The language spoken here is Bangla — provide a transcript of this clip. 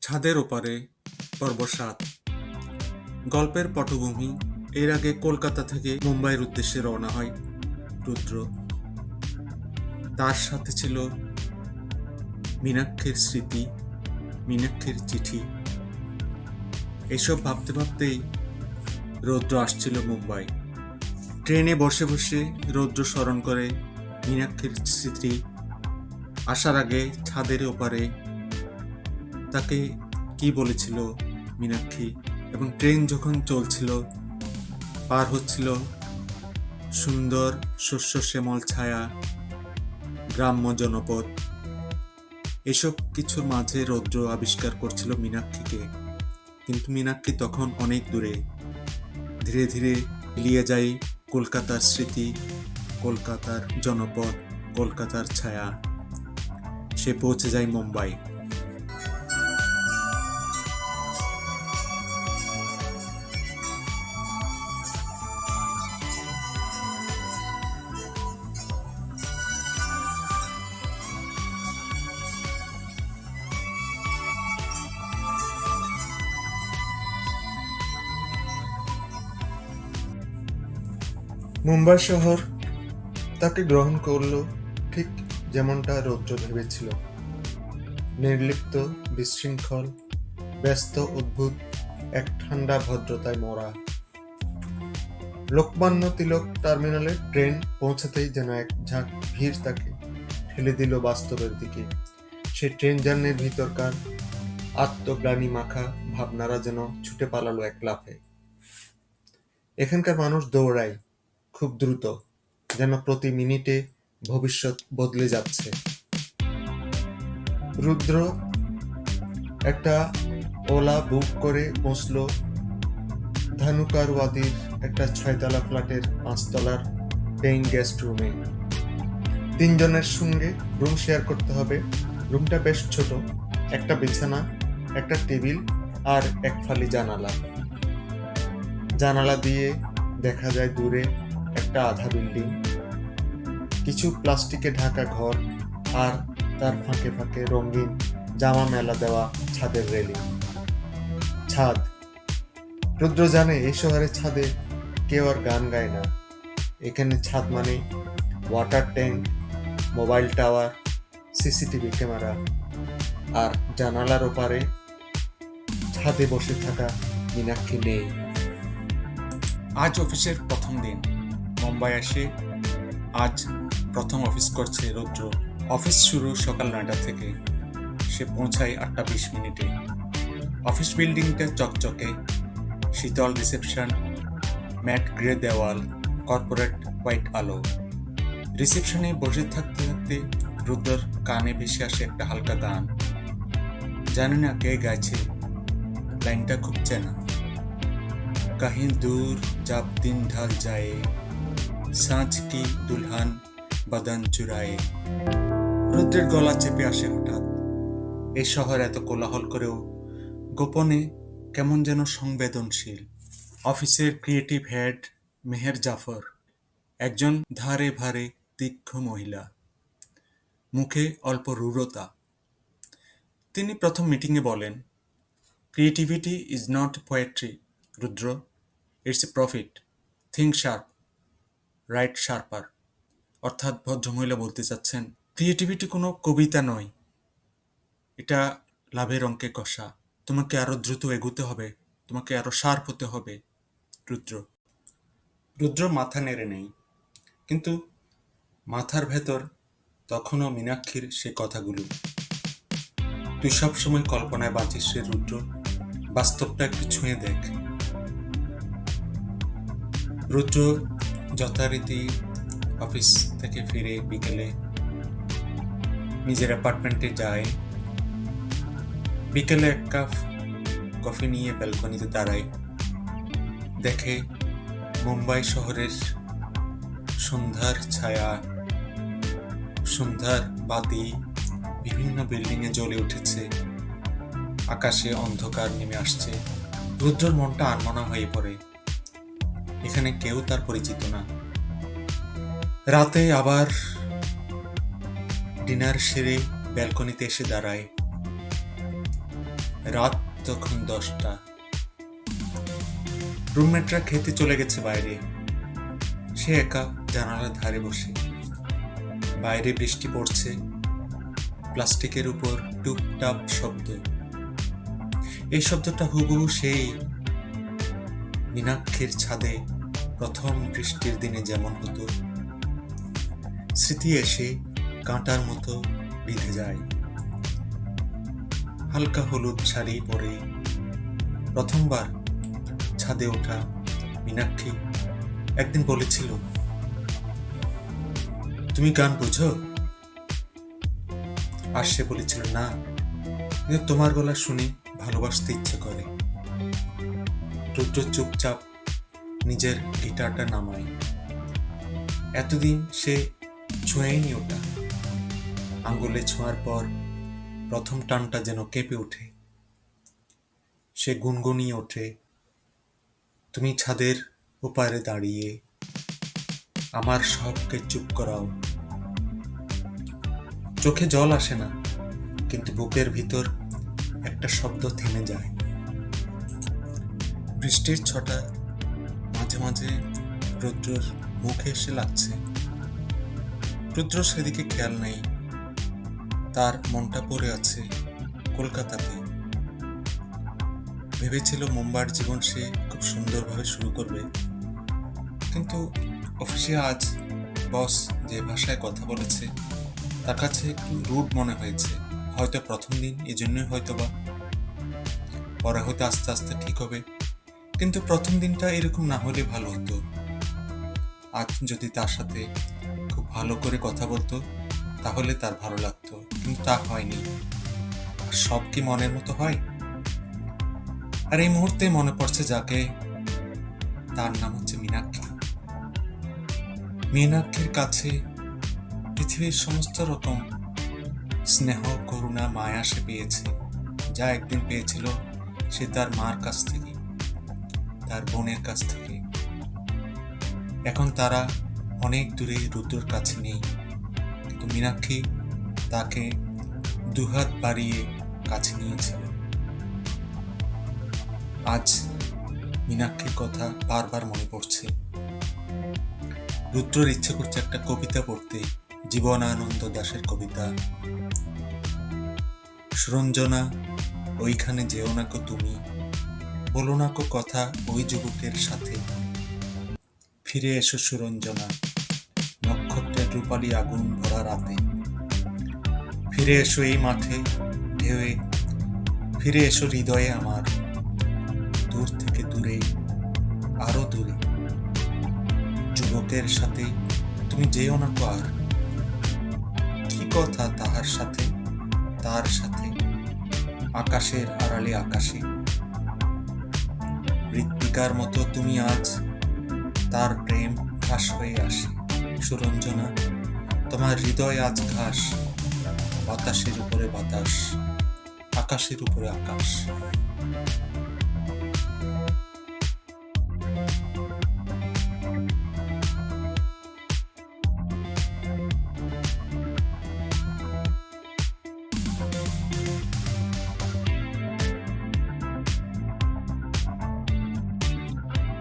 ছাদের ওপারে পর্ব সাত গল্পের পটভূমি এর আগে কলকাতা থেকে মুম্বাইয়ের উদ্দেশ্যে রওনা হয় রুদ্র। তার সাথে ছিল মীনাক্ষের স্মৃতি, মীনাক্ষের চিঠি। এসব ভাবতে ভাবতেই রৌদ্র আসছিল মুম্বাই। ট্রেনে বসে বসে রৌদ্র স্মরণ করে মীনাক্ষীর স্মৃতি। আসার আগে ছাদের ওপারে তাকে কি বলেছিল মীনাক্ষী? এবং ট্রেন যখন চলছিল, পার হচ্ছিল সুন্দর শস্য শ্যামল ছায়া, গ্রাম্য জনপদ। এসব কিছুর মাঝে রৌদ্র আবিষ্কার করছিল মীনাক্ষীকে। কিন্তু মীনাক্ষী তখন অনেক দূরে। ধীরে ধীরে মিলিয়ে যায় কলকাতার স্মৃতি, কলকাতার জনপদ, কলকাতার ছায়া। সে পৌঁছে যায় মুম্বাই। মুম্বাই শহর তাকে গ্রহণ করল ঠিক যেমনটা রৌদ্র ভেবেছিল। নির্লিপ্ত, বিশৃঙ্খল, ব্যস্ত, উদ্ভুত এক ঠান্ডা ভদ্রতায় মরা লোকমান্য তিলক টার্মিনালে ট্রেন পৌঁছাতেই যেন এক ঝাঁক ভিড় তাকে ঠেলে দিল বাস্তবের দিকে। সে ট্রেন জার্নির ভিতরকার আত্মগ্লানি মাখা ভাবনারা যেন ছুটে পালালো এক লাফে। এখানকার মানুষ দৌড়ায় খুব দ্রুত, যেন প্রতি মিনিটে ভবিষ্যৎ বদলে যাচ্ছে। রুদ্র একটা ওলা বুক করে পৌঁছল ধানুকারওয়াদির একটা ছয়তলা ফ্ল্যাটের পাঁচতলার পেইং গেস্ট রুমে তিনজনের সঙ্গে রুম শেয়ার করতে হবে। রুমটা বেশ ছোট, একটা বিছানা, একটা টেবিল আর এক ফালি জানালা। জানালা দিয়ে দেখা যায় দূরে একটা আধা বিল্ডিং, কিছু প্লাস্টিকে ঢাকা ঘর আর তার ফাঁকে ফাঁকে রঙিন জামা মেলা দেওয়া ছাদের রেলিং। ছাদ। রুদ্র জানে এই শহরে ছাদে কেউ আর গান গায় না। এখানে ছাদ মানে water tank, mobile tower, CCTV camera আর জানালার ওপারে ছাদে বসে থাকা মীনাক্ষী নেই। আজ অফিসের প্রথম দিন। মুম্বাই আসি। আজ প্রথম অফিস করছে রৌদ্র। অফিস শুরু সকাল নয়টা থেকে। সে পৌঁছায় আটটা বিশ মিনিটে। অফিস বিল্ডিংটা চকচকে, শীতল রিসেপশন ম্যাট গ্রে দেওয়াল কর্পোরেট হোয়াইট আলো। রিসেপশনে বসে থাকতে থাকতে রুদ্রর কানে ভেসে আসে একটা হালকা গান। জানে না কে গাইছে। লাইনটা খুব চেনা। কাহিন দূর যাব দিন ঢাল যায়। সাঁচটি দুলহান বাদান চূড়ায়ে? রুদ্রের গলা চেপে আসে হঠাৎ। এই শহর এত কোলাহল করেও গোপনে কেমন যেন সংবেদনশীল। অফিসের ক্রিয়েটিভ হেড মেহের জাফর, একজন ধারে ভারে তীক্ষ্ণ মহিলা। মুখে অল্প রূঢ়তা। তিনি প্রথম মিটিংয়ে বলেন, creativity is not poetry, Rudra. It's a profit. Think sharp. Write sharper. অর্থাৎ ভদ্রমহিলা বলতে চাচ্ছেন, ক্রিয়েটিভিটি কোনো কবিতা নয়। এটা লাভের অঙ্কে কষা। তোমাকে আরও দ্রুত এগুতে হবে। তোমাকে আরও শার্প হতে হবে। রুদ্র। রুদ্র মাথা নেড়ে নেই। কিন্তু মাথার ভেতর তখনও মীনাক্ষীর সে কথাগুলো। তুই সবসময় কল্পনায় বাঁচিস রে রুদ্র। বাস্তবটা একটু ছুঁয়ে দেখ। রুদ্র যথারীতি অফিস থেকে ফিরে বিকেলে নিজের অ্যাপার্টমেন্টে যায়। বিকেলে এক কাপ কফি নিয়ে ব্যালকনিতে দাঁড়ায়। দেখে মুম্বাই শহরের সন্ধ্যার ছায়া, সন্ধ্যার বাতি বিভিন্ন বিল্ডিংয়ে জ্বলে উঠেছে। আকাশে অন্ধকার নেমে আসছে। রুদ্রর মনটা আনমনা হয়ে পড়ে। এখানে কেউ তার পরিচিত না। রাতে আবার ডিনার সেরে ব্যালকনিতে এসে দাঁড়ায়। রাত তখন দশটা। রুমমেটরা খেতে চলে গেছে বাইরে। সে একা জানালার ধারে বসে। বাইরে বৃষ্টি পড়ছে। প্লাস্টিকের উপর টুপটাপ শব্দ। এই শব্দটা হুবহু সেই মীনাক্ষীর ছাদে প্রথম বৃষ্টির দিনে যেমন হতো, স্মৃতি এসে কাঁটার মতো বিঁধে যায়। হালকা হলুদ শাড়ি পরে প্রথমবার ছাদে ওঠা মীনাক্ষী একদিন বলেছিল, তুমি গান বুঝো? আর সে বলেছিল, না তোমার গলা শুনে ভালোবাসতে ইচ্ছে করে। রুদ্র চুপচাপ নিজের গিটারটা নামায়। এতদিন সে ছুঁয়েনি ওটা। আঙ্গুলে ছোঁয়ার পর প্রথম টানটা যেন কেঁপে ওঠে। সে গুনগুনিয়ে ওঠে, তুমি ছাদের ওপারে দাঁড়িয়ে আমার সবকে চুপ করাও। চোখে জল আসে না, কিন্তু বুকের ভিতর একটা শব্দ থেমে যায়। বৃষ্টির ছটা মাঝে মাঝে রুদ্রর মুখে এসে লাগছে। রুদ্র সেদিকে খেয়াল নেই। তার মনটা পড়ে আছে কলকাতাতে। ভেবেছিল মুম্বার জীবন সে খুব সুন্দরভাবে শুরু করবে। কিন্তু অফিসে আজ বস যে ভাষায় কথা বলেছে, তার কাছে একটু রুড মনে হয়েছে। হয়তো প্রথম দিন এই জন্যই হয়তো বা পরে হয়তো আস্তে আস্তে ঠিক হবে। কিন্তু প্রথম দিনটা এরকম না হলে ভালো হতো। আজ যদি তার সাথে খুব ভালো করে কথা বলতো, তাহলে তার ভালো লাগতো, কিন্তু তা হয়নি। সব কি মনের মতো হয়? আর এই মুহূর্তে মনে পড়ছে যাকে তার নাম হচ্ছে মীনাক্ষী। মীনাক্ষীর কাছে পৃথিবীর সমস্ত রকম স্নেহ, করুণা, মায়া সে পেয়েছে। যা একদিন পেয়েছিল, সে তার মার কাছ থেকে। তার বোনের কাছ থেকে। এখন তারা অনেক দূরে রুদ্রর কাছে নেই। কিন্তু মীনাক্ষী তাকে দুহাত বাড়িয়ে কাছে নিয়েছিল আজ মীনাক্ষীর কথা বারবার মনে পড়ছে। রুদ্রর ইচ্ছে করছে একটা কবিতা পড়তে, জীবনানন্দ দাশের কবিতা। সুরঞ্জনা, ওইখানে যেও নাকো তুমি। বলো না কো কথা ওই যুবকের সাথে। ফিরে এসো সুরঞ্জনা, নক্ষত্রের রূপালী আগুন ভরা রাতে। ফিরে এসো এই মাঠে ঢেউয়ে, ফিরে এসো হৃদয়ে আমার। দূর থেকে দূরে, আরও দূরে। যুবকের সাথে তুমি যেও না কো আর। কি কথা তাহার সাথে, তার সাথে? আকাশের আড়ালে আকাশে। ঋত্বিকার মতো তুমি আজ তার প্রেম ঘাস হয়ে আসে, সুরঞ্জনা। তোমার হৃদয় আজ ঘাস, বাতাসের উপরে বাতাস, আকাশের উপরে আকাশ।